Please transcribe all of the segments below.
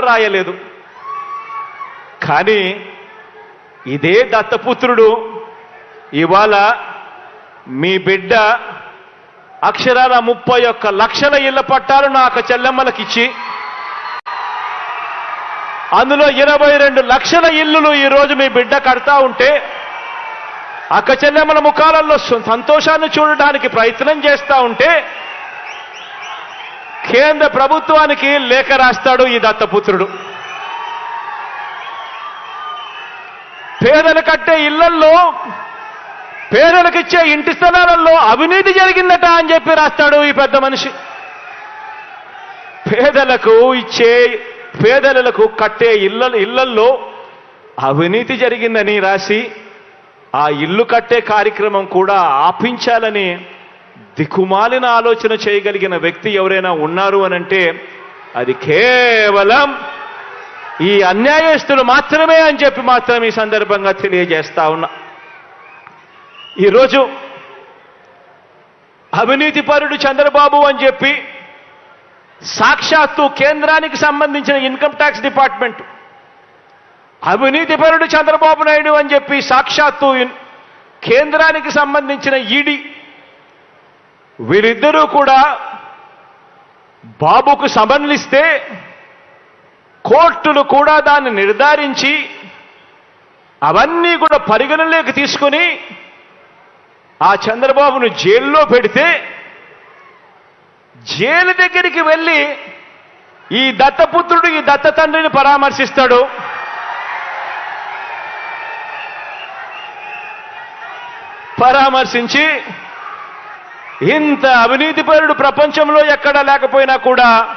రాయలేదు. కానీ ఇదే దత్తపుత్రుడు ఇవాళ మీ బిడ్డ అక్షరాల ముప్పై ఒక్క లక్షల ఇళ్ళ పట్టాలు నాకు చెల్లెమ్మలకిచ్చి అందులో ఇరవై రెండు లక్షల ఇల్లులు ఈరోజు మీ బిడ్డ కడతా ఉంటే అక్క చెల్లెమ్మల ముఖాలలో సంతోషాన్ని చూడడానికి ప్రయత్నం చేస్తా ఉంటే కేంద్ర ప్రభుత్వానికి లేఖ రాస్తాడు ఈ దత్తపుత్రుడు. పేదలు కట్టే ఇళ్ళల్లో పేదలకు ఇచ్చే ఇంటి స్థలాలలో అవినీతి జరిగిందట అని చెప్పి రాస్తాడు ఈ పెద్ద మనిషి. పేదలకు ఇచ్చే పేదలకు కట్టే ఇళ్ళ ఇళ్ళల్లో అవినీతి జరిగిందని రాసి ఆ ఇల్లు కట్టే కార్యక్రమం కూడా ఆపించాలని దిక్కుమాలిన ఆలోచన చేయగలిగిన వ్యక్తి ఎవరైనా ఉన్నారు అనంటే అది కేవలం ఈ అన్యాయస్తులు మాత్రమే అని చెప్పి మాత్రం ఈ సందర్భంగా తెలియజేస్తా ఉన్నా. ఈరోజు అవినీతి పరుడు చంద్రబాబు అని చెప్పి సాక్షాత్తు కేంద్రానికి సంబంధించిన ఇన్కమ్ ట్యాక్స్ డిపార్ట్మెంట్ అవినీతి పరుడు చంద్రబాబు నాయుడు అని చెప్పి సాక్షాత్తు కేంద్రానికి సంబంధించిన ఈడీ వీరిద్దరూ కూడా బాబుకు సమన్లిస్తే కోర్టులు కూడా దాన్ని నిర్ధారించి అవన్నీ కూడా పరిగణలోకి తీసుకుని ఆ చంద్రబాబును జైల్లో పెడితే జైలు దగ్గరికి వెళ్ళి ఈ దత్తపుత్రుడు ఈ దత్త తండ్రిని పరామర్శిస్తాడు. పరామర్శించి ఇంత అవినీతిపరుడు ప్రపంచంలో ఎక్కడా లేకపోయినా కూడా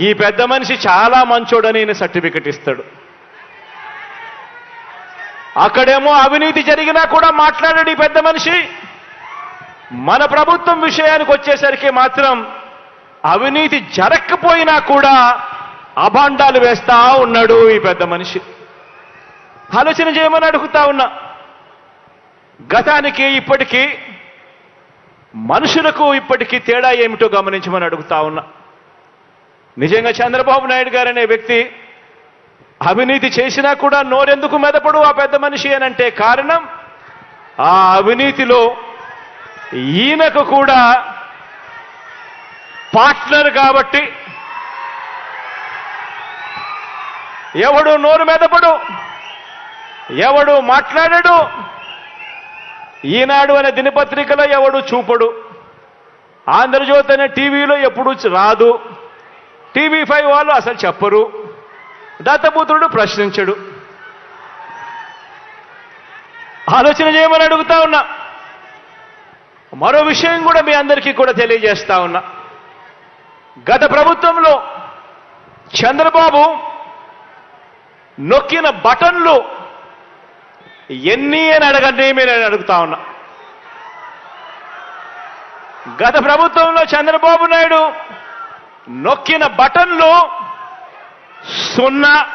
ఈ పెద్ద మనిషి చాలా మంచోడని ఈయన సర్టిఫికెట్ ఇస్తాడు. అక్కడేమో అవినీతి జరిగినా కూడా మాట్లాడాడు ఈ పెద్ద మనిషి. మన ప్రభుత్వం విషయానికి వచ్చేసరికి మాత్రం అవినీతి జరగకపోయినా కూడా అభాండాలు వేస్తా ఉన్నాడు ఈ పెద్ద మనిషి. ఆలోచన చేయమని అడుగుతా ఉన్నా. గతానికి ఇప్పటికీ మనుషులకు ఇప్పటికీ తేడా ఏమిటో గమనించమని అడుగుతా ఉన్నా. నిజంగా చంద్రబాబు నాయుడు గారు అనే వ్యక్తి అవినీతి చేసినా కూడా నోరెందుకు మెదపడు ఆ పెద్ద మనిషి అనంటే కారణం? ఆ అవినీతిలో ఈయనకు కూడా పార్ట్నర్ కాబట్టి ఎవడు నోరు మెదపడు? ఎవడు మాట్లాడడు? ఈనాడు అనే దినపత్రికలో ఎవడు చూపడు? ఆంధ్రజ్యోతి అనే టీవీలో ఎప్పుడు రాదు. టీవీ ఫైవ్ వాళ్ళు అసలు చెప్పరు. దత్తపుత్రుడు ప్రశ్నించడు. ఆలోచన చేయమని అడుగుతా ఉన్నా. మరో విషయం కూడా మీ అందరికీ కూడా తెలియజేస్తా ఉన్నా. గత ప్రభుత్వంలో చంద్రబాబు నొక్కిన బటన్లు ఎన్ని అని అడగండి మీరు అడుగుతా ఉన్నా. గత ప్రభుత్వంలో చంద్రబాబు నాయుడు నొక్కిన బటన్లు సున్నా